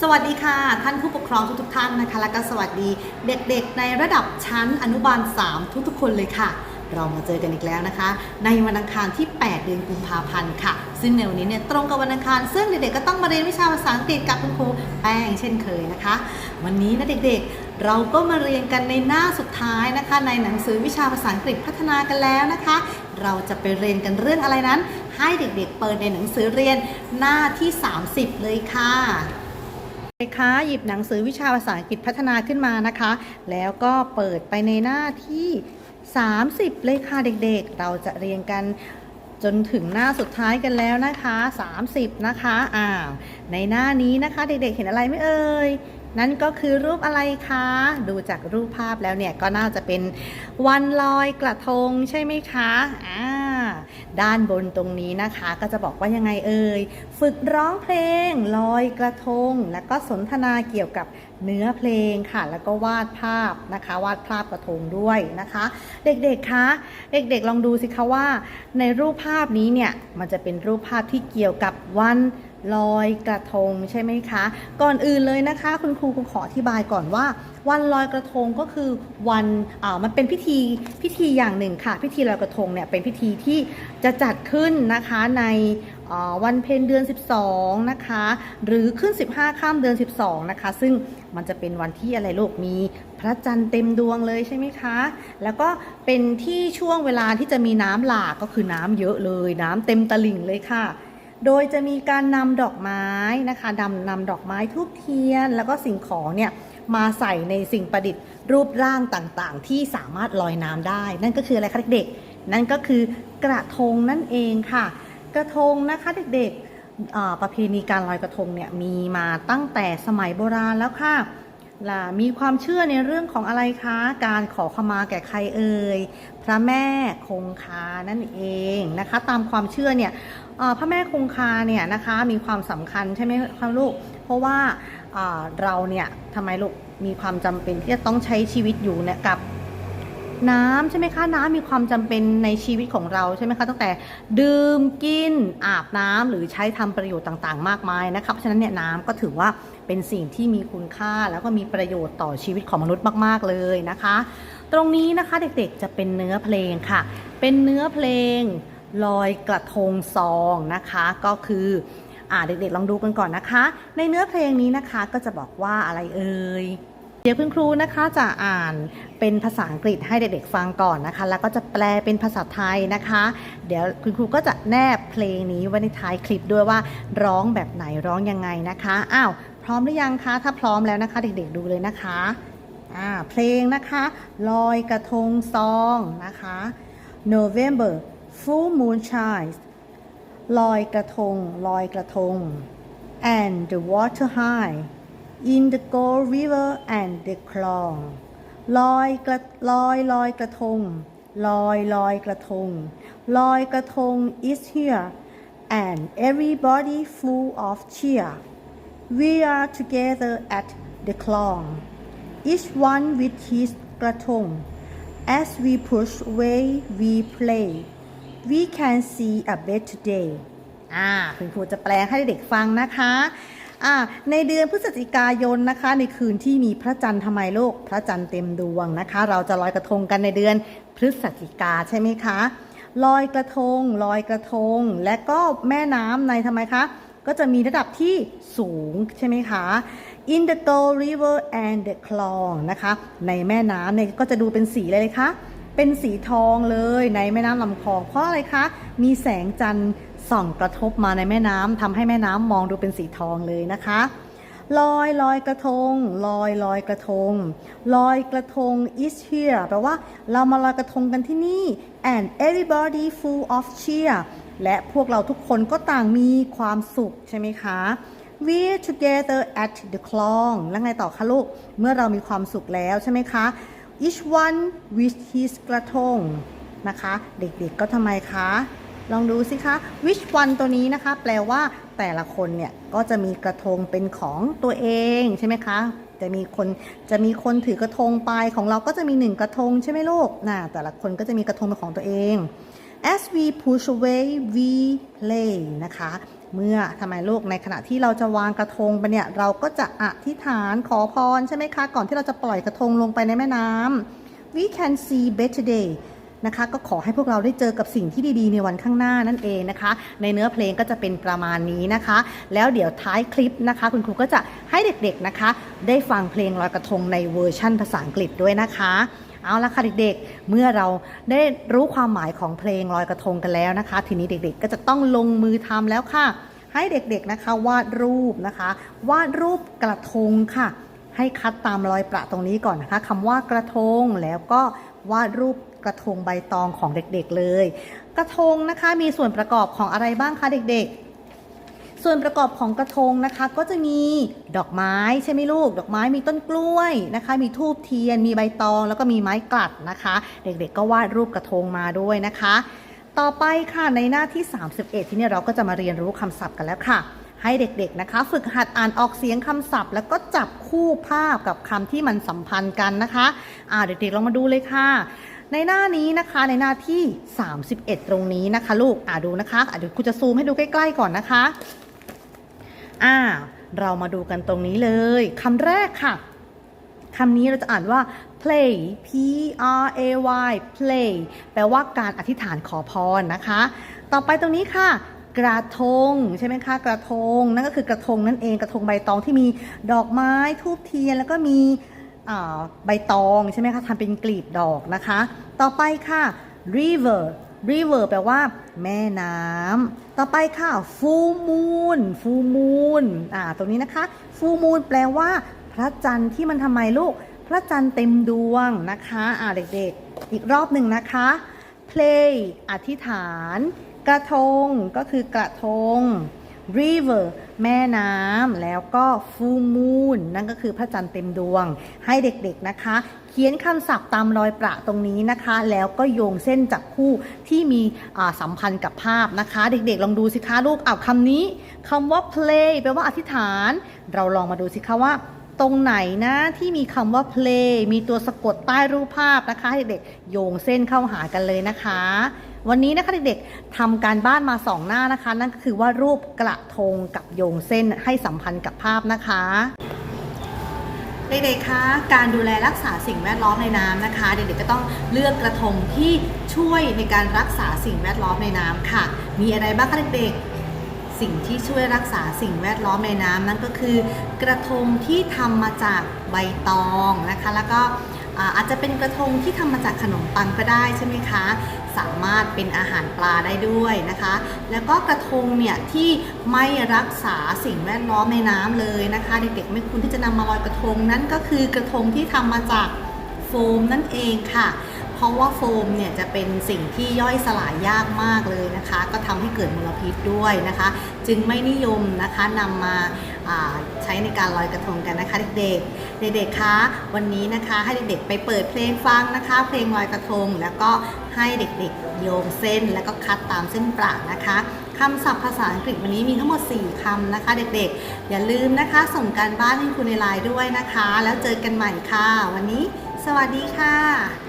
สวัสดีค่ะ ท่านผู้ปกครองทุกๆท่านนะคะ และก็สวัสดีเด็กๆ ในระดับชั้นอนุบาล 3 ทุกๆ คนเลยค่ะ เรามาเจอกันอีกแล้วนะคะ ในวันอังคารที่ 8 เดือนกุมภาพันธ์ค่ะ ซึ่งในวันนี้เนี่ยตรงกับวันอังคาร ซึ่งเด็กๆก็ต้องมาเรียนวิชาภาษาอังกฤษกับคุณครูแป้งเช่นเคยนะคะ วันนี้นะเด็กๆ เราก็มาเรียนกันในหน้าสุดท้ายนะคะ ในหนังสือวิชาภาษาอังกฤษพัฒนากันแล้วนะคะ เราจะไปเรียนกันเรื่องอะไรนั้น ให้เด็กๆ เปิดในหนังสือเรียนหน้าที่ 30 เลยค่ะ นะคะหยิบหนังสือวิชาภาษาอังกฤษพัฒนาขึ้นมานะคะ แล้วก็เปิดไปในหน้าที่ 30 เลยค่ะเด็กๆ เราจะเรียนกันจนถึงหน้าสุดท้ายกันแล้วนะคะ 30 นะคะอ้าวในหน้านี้นะคะเด็กๆเห็นอะไรไหมเอ่ยนั่นก็คือรูปอะไรคะ ดูจากรูปภาพแล้วเนี่ยก็น่าจะเป็นวันลอยกระทงใช่ไหมคะอ่า ด้านบนตรงนี้นะคะ ก็จะบอกว่ายังไงเอ่ย ฝึกร้องเพลง ลอยกระทง แล้วก็สนทนาเกี่ยวกับเนื้อเพลงค่ะ แล้วก็วาดภาพนะคะ วาดภาพกระทงด้วยนะคะ เด็กๆคะเด็กๆลองดูสิคะว่า ในรูปภาพนี้เนี่ยมันจะเป็นรูปภาพที่เกี่ยวกับวัน ลอยกระทงใช่ไหมคะ ก่อนอื่นเลยนะคะ คุณครูคงขออธิบายก่อนว่า วันลอยกระทงก็คือวันอ่ามันเป็นพิธีพิธีอย่างหนึ่งค่ะ พิธีลอยกระทงเนี่ยเป็นพิธีที่จะจัดขึ้นนะคะในวันเพ็ญเดือน 12 นะคะ หรือขึ้น 15 ข้ามเดือน 12 นะคะ ซึ่งมันจะเป็นวันที่อะไรโลกมีพระจันทร์เต็มดวงเลยใช่ไหมคะ แล้วก็เป็นที่ช่วงเวลาที่จะมีน้ำหลากก็คือน้ำเยอะเลย น้ำเต็มตลิ่งเลยค่ะ โดยจะมีการนำดอกไม้นะคะนำนำดอกไม้ทูบเทียน แล้วก็สิ่งของเนี่ยมาใส่ในสิ่งประดิษฐ์รูปร่างต่างๆ ที่สามารถลอยน้ำได้ นั่นก็คืออะไรคะเด็กๆ นั่นก็คือกระทงนั่นเองค่ะ กระทงนะคะเด็กๆประเพณีการลอยกระทงเนี่ยมีมาตั้งแต่สมัยโบราณแล้วค่ะ ล่ะมีความเชื่อในเรื่องของอะไรคะ การขอขมาแก่ใครเอ่ย พระแม่คงคานั่นเองนะคะ ตามความเชื่อเนี่ยพระแม่คงคาเนี่ยนะคะมีความสำคัญใช่ไหมคะลูก เพราะว่าเอ่อเราเนี่ยทำไมลูกมีความจำเป็นที่จะต้องใช้ชีวิตอยู่เนี่ยกับ น้ำใช่ไหมคะ น้ำมีความจำเป็นในชีวิตของเราใช่ไหมคะตั้งแต่ดื่มกินอาบน้ำหรือใช้ทำประโยชน์ต่างๆ มากมายนะคะเพราะฉะนั้นเนี่ยน้ำก็ถือว่าเป็นสิ่งที่มีคุณค่าแล้วก็มีประโยชน์ต่อชีวิตของมนุษย์มาก ๆ เลยนะคะ ตรงนี้นะคะเด็กๆจะเป็นเนื้อเพลงค่ะ เป็นเนื้อเพลงลอยกระทงซองนะคะก็คืออ่าเด็กๆลองดูกันก่อนนะคะ ในเนื้อเพลงนี้นะคะก็จะบอกว่าอะไรเอ่ย เดี๋ยวคุณครูนะคะจะอ่านเป็นภาษาอังกฤษให้เด็กๆฟังก่อนนะคะ แล้วก็จะแปลเป็นภาษาไทยนะคะ เดี๋ยวคุณครูก็จะแนบเพลงนี้ไว้ในท้ายคลิปด้วยว่าร้องแบบไหนร้องยังไงนะคะอ้าวพร้อมหรือยังคะถ้าพร้อมแล้วนะคะ เด็กๆดูเลยนะคะอ่าเพลงนะคะลอยกระทงซองนะคะ November full moon shines ลอยกระทงลอยกระทง and the water high in the gold river and the clong ลอยกระลอยลอยกระทง ลอยลอยกระทง ลอยกระทง is here and everybody full of cheer we are together at the clong each one with his กระทง as we push away we play we can see a better day อ่าคุณครูจะแปลให้เด็กฟังนะคะ อ่าในเดือนพฤศจิกายนนะคะ ในคืนที่มีพระจันทร์ทำไมโลก พระจันทร์เต็มดวงนะคะ เราจะลอยกระทงกันในเดือนพฤศจิกาใช่ไหมคะลอยกระทงลอยกระทง และก็แม่น้ำในทำไมคะ ก็จะมีระดับที่สูงใช่ไหมคะ in the Gold River and the Clong นะคะ ในแม่น้ำเนี่ยก็จะดูเป็นสีอะไรเลยคะ เป็นสีทองเลยในแม่น้ำลำคลองเพราะอะไรคะ มีแสงจันทร์ ส่องกระทบมาในแม่น้ำทำให้แม่น้ำมองดูเป็นสีทองเลยนะคะลอยลอยกระทง ลอยลอยกระทง ลอยกระทง is here แปลว่าเรามาลอยกระทงกันที่นี่ and everybody full of cheer และพวกเราทุกคนก็ต่างมีความสุขใช่ไหมคะ we together at the clong แล้วไงต่อคะลูก เมื่อเรามีความสุขแล้วใช่ไหมคะ each one with his กระทงนะคะ เด็กๆก็ทำไมคะ ลองดูสิคะ which one ตัวนี้นะคะ แปลว่าแต่ละคนเนี่ยก็จะมีกระทงเป็นของตัวเองใช่ไหมคะ จะมีคนจะมีคนถือกระทงไปของเราก็จะมีหนึ่งกระทงใช่ไหมลูกน่ะแต่ละคนก็จะมีกระทงเป็นของตัวเอง as we push away we play นะคะ เมื่อทำไมลูกในขณะที่เราจะวางกระทงไปเนี่ยเราก็จะอธิษฐานขอพรใช่ไหมคะ ก่อนที่เราจะปล่อยกระทงลงไปในแม่น้ำ we can see better day นะคะ ก็ขอให้พวกเราได้เจอกับสิ่งที่ดีๆ ในวันข้างหน้านั่นเองนะคะ ในเนื้อเพลงก็จะเป็นประมาณนี้นะคะ แล้วเดี๋ยวท้ายคลิปนะคะ คุณครูก็จะให้เด็กๆนะคะ ได้ฟังเพลงลอยกระทงในเวอร์ชั่นภาษาอังกฤษด้วยนะคะเอาละค่ะเด็กๆ เมื่อเราได้รู้ความหมายของเพลงลอยกระทงกันแล้วนะคะ ทีนี้เด็กๆ ก็จะต้องลงมือทำแล้วค่ะ ให้เด็กๆนะคะวาดรูปนะคะ วาดรูปกระทงค่ะ ให้คัดตามรอยประตรงนี้ก่อนนะคะคำว่ากระทงแล้วก็วาดรูป กระทงใบตองของเด็กๆเลย กระทงนะคะมีส่วนประกอบของอะไรบ้างคะเด็กๆ ส่วนประกอบของกระทงนะคะก็จะมีดอกไม้ใช่ไหมลูก ดอกไม้มีต้นกล้วยนะคะ มีทูบเทียน มีใบตอง แล้วก็มีไม้กลัดนะคะ เด็กๆ ก็วาดรูปกระทงมาด้วยนะคะ ต่อไปค่ะในหน้าที่ 31 ที่นี่เราก็จะมาเรียนรู้คำศัพท์กันแล้วค่ะให้เด็กๆนะคะ ฝึกหัดอ่านออกเสียงคำศัพท์ แล้วก็จับคู่ภาพกับคำที่มันสัมพันธ์กันนะคะ อ่าเด็กๆลองมาดูเลยค่ะ ในหน้านี้นะคะในหน้าที่ 31 ตรงนี้นะคะ ลูกอ่าดูนะคะอะเดี๋ยวครูจะซูมให้ดูใกล้ๆก่อนนะคะอ่าเรามาดูกันตรงนี้เลยคำแรกค่ะคำนี้เราจะอ่านว่า play p r a y play แปลว่าการอธิษฐานขอพรนะคะ ต่อไปตรงนี้ค่ะ กระทงใช่ไหมคะ กระทงนั่นก็คือกระทงนั่นเองกระทงใบตองที่มีดอกไม้ทูบเทียนแล้วก็มี ใบตองใช่ไหมคะทำเป็นกลีบดอกนะคะ ต่อไปค่ะ river river แปลว่า แม่น้ำต่อไปค่ะ full moon full moon อ่าตรงนี้นะคะ full moon แปลว่า พระจันทร์ที่มันทำไมลูก พระจันทร์เต็มดวงนะคะอ่าเด็กๆ อีกรอบหนึ่งนะคะ play อธิษฐาน กระทงก็คือกระทง river แม่น้ำแล้วก็ full moon นั่นก็คือพระจันทร์เต็มดวง ให้เด็กๆนะคะ เขียนคำศัพท์ตามรอยประตรงนี้นะคะ แล้วก็โยงเส้นจับคู่ที่มีสัมพันธ์กับภาพนะคะ เด็กๆ ลองดูสิคะลูกเอาคำนี้คำว่า play แปลว่าอธิษฐาน เราลองมาดูสิคะว่าตรงไหนนะที่มีคำว่า play มีตัวสะกดใต้รูปภาพนะคะเด็กๆโยงเส้นเข้าหากันเลยนะคะ วันนี้นะคะเด็กๆทำการบ้านมาสองหน้านะคะ นั่นก็คือว่ารูปกระทงกับโยงเส้นให้สัมพันธ์กับภาพนะคะเด็กๆ คะ การดูแลรักษาสิ่งแวดล้อมในน้ำนะคะ เด็กๆ ก็ต้องเลือกกระทงที่ช่วยในการรักษาสิ่งแวดล้อมในน้ำค่ะ มีอะไรบ้างคะเด็กๆ สิ่งที่ช่วยรักษาสิ่งแวดล้อมในน้ำนั่นก็คือ กระทงที่ทำมาจากใบตองนะคะ แล้วก็ อาจจะเป็นกระทงที่ทำมาจากขนมปังก็ได้ใช่ไหมคะ สามารถเป็นอาหารปลาได้ด้วยนะคะ แล้วก็กระทงเนี่ยที่ไม่รักษาสิ่งแวดล้อมในน้ำเลยนะคะเด็กๆไม่ควรที่จะนำมาลอยกระทงนั่นก็คือกระทงที่ทำมาจากโฟมนั่นเองค่ะเพราะว่าโฟมเนี่ยจะเป็นสิ่งที่ย่อยสลายยากมากเลยนะคะ ก็ทำให้เกิดมลพิษด้วยนะคะ จึงไม่นิยมนะคะนำมาอ่า ใช้ในการลอยกระทงกันนะคะเด็กๆ เด็กๆคะวันนี้นะคะให้เด็กๆไปเปิดเพลงฟังนะคะ เพลงลอยกระทง แล้วก็ให้เด็กๆโยงเส้นแล้วก็คัดตามเส้นประนะคะคำศัพท์ภาษาอังกฤษวันนี้มีทั้งหมด 4คำนะคะ เด็กๆ อย่าลืมนะคะ ส่งการบ้านให้คุณในไลน์ด้วยนะคะ แล้วเจอกันใหม่ค่ะ วันนี้ สวัสดีค่ะ